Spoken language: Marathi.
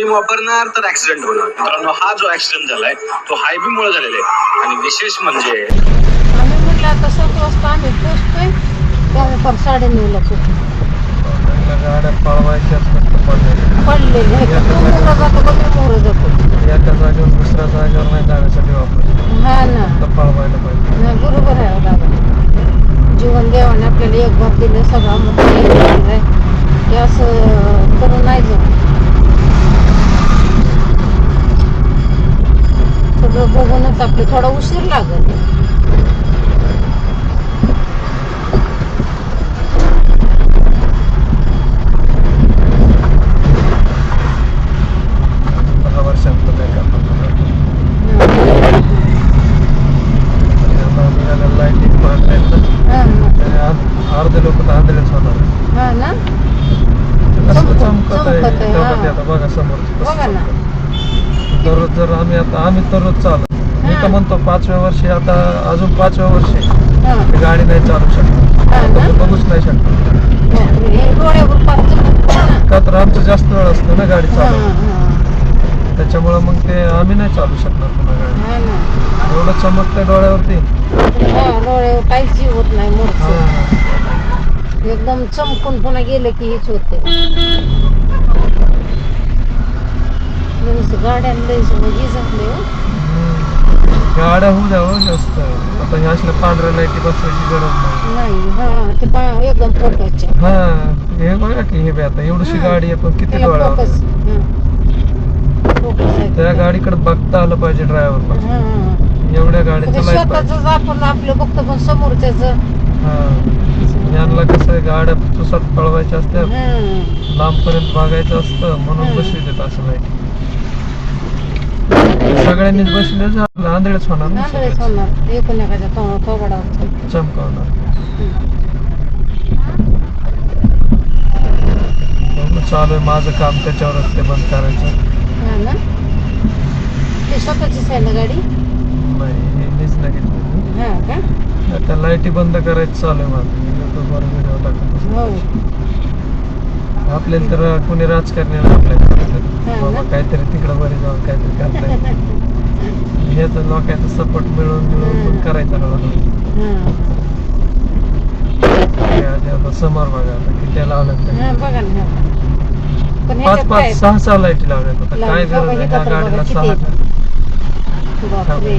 बीम वापरणार तर ऍक्सिडेंट होणार. मित्रांनो हा जो ऍक्सिडेंट झालाय तो हाय बीम मुळे झालेला आहे. आणि विशेष म्हणजे आम्ही म्हटलं आता सात वाजता आम्ही पोचतोय पोचतो गाड्या पळवायच्या मोरा जातो एका जागेवर दुसऱ्या जागेवर नाही जाण्यासाठी वापरतो हा ना. फक्त पळवायला पाहिजे. नाही बरोबर आहे दादा जीवन देवाने आपल्याला एक भाग दिलं सगळा मोठा आहे. हे असं करून नाही जमत. हा ना त्याने अर्ध- लोक तर आंधळेच होणार. हा ना? चमकत- आहे? बघा समोर बघा ना. दररोज जर आम्ही आता आम्ही दररोज चालू हा. तर म्हणतो पाचव्या वर्षी आता अजून पाचव्या वर्षी हा. गाडी नाही चालू हा आता? तर बघूच नाही हे चमकत ना. का तर आमचं जास्त वेळ असतो ना गाडी हा, चालू हा. त्याच्यामुळं मग ते आम्ही नाही चालू शकणार पुन्हा गाडी. हा एवढं चमकतंय डोळ्यावरती. हा डोळ्यावर काहीच जीव होत नाही हा. एकदम चमकून पुन्हा गेलं की हेच होते गाड्यांना लईच म्हणजे झाले गाड्या होऊ द्या हो जास्त. आता ह्या असल्या पांढऱ्या लाईटी बसवायची गरज नाही. नाही हा ते पा एकदम फोटोचे हा हे बघा की हे बी आता एवढीशी हा. गाडी आहे पण किती त्याला डोळ्यावर फोकस फोकस आहे. त्या गाडीकडे बघता आलं पाहिजे ड्रायव्हरला हा, हा. एवढ्या गाड्या ते चलायला पाहिजे. स्वतःच आपण आपलं बघतो पण समोरच्याच. हा. यांना कसं आहे गाड्या पुसात पळवायच्या असतात. लांबपर्यंत बघायचं असतं म्हणून हम्म. बसवी देत असं नाही सगळ्यांनीच बसले झालं आंधळेच होणार ना नांदळेच सगळेच. होणार. एकूण एकाच्या तो- थोबाडावर चमकावणार. हम्म. म्हणून चालू आहे माझं काम त्याच्यावरच ते बंद करायचं. हा ना? ते स्वतःचीच आहे ना गाडी? नाही हे मीच नाही घेतली हा का? आता लाईटी बंद करायचं चालू आहे माझं. युट्यूबवर व्हिडिओ टाकत. हो. आपल्याला तर कोणी राजकारणी आपल्याला हा बाबा? काहीतरी तिकडं बरे जाऊन काहीतरी करताय. हे तर लोकांचा सपोर्ट मिळून मिळून पण. करायचं हा आता समोर बघा किती लावलं हा हा. पाच पाच सहा सहा लाईटी लावल्यात आता काय लावल्या. गरज आहे तर गाडीला सहा किती. बापरे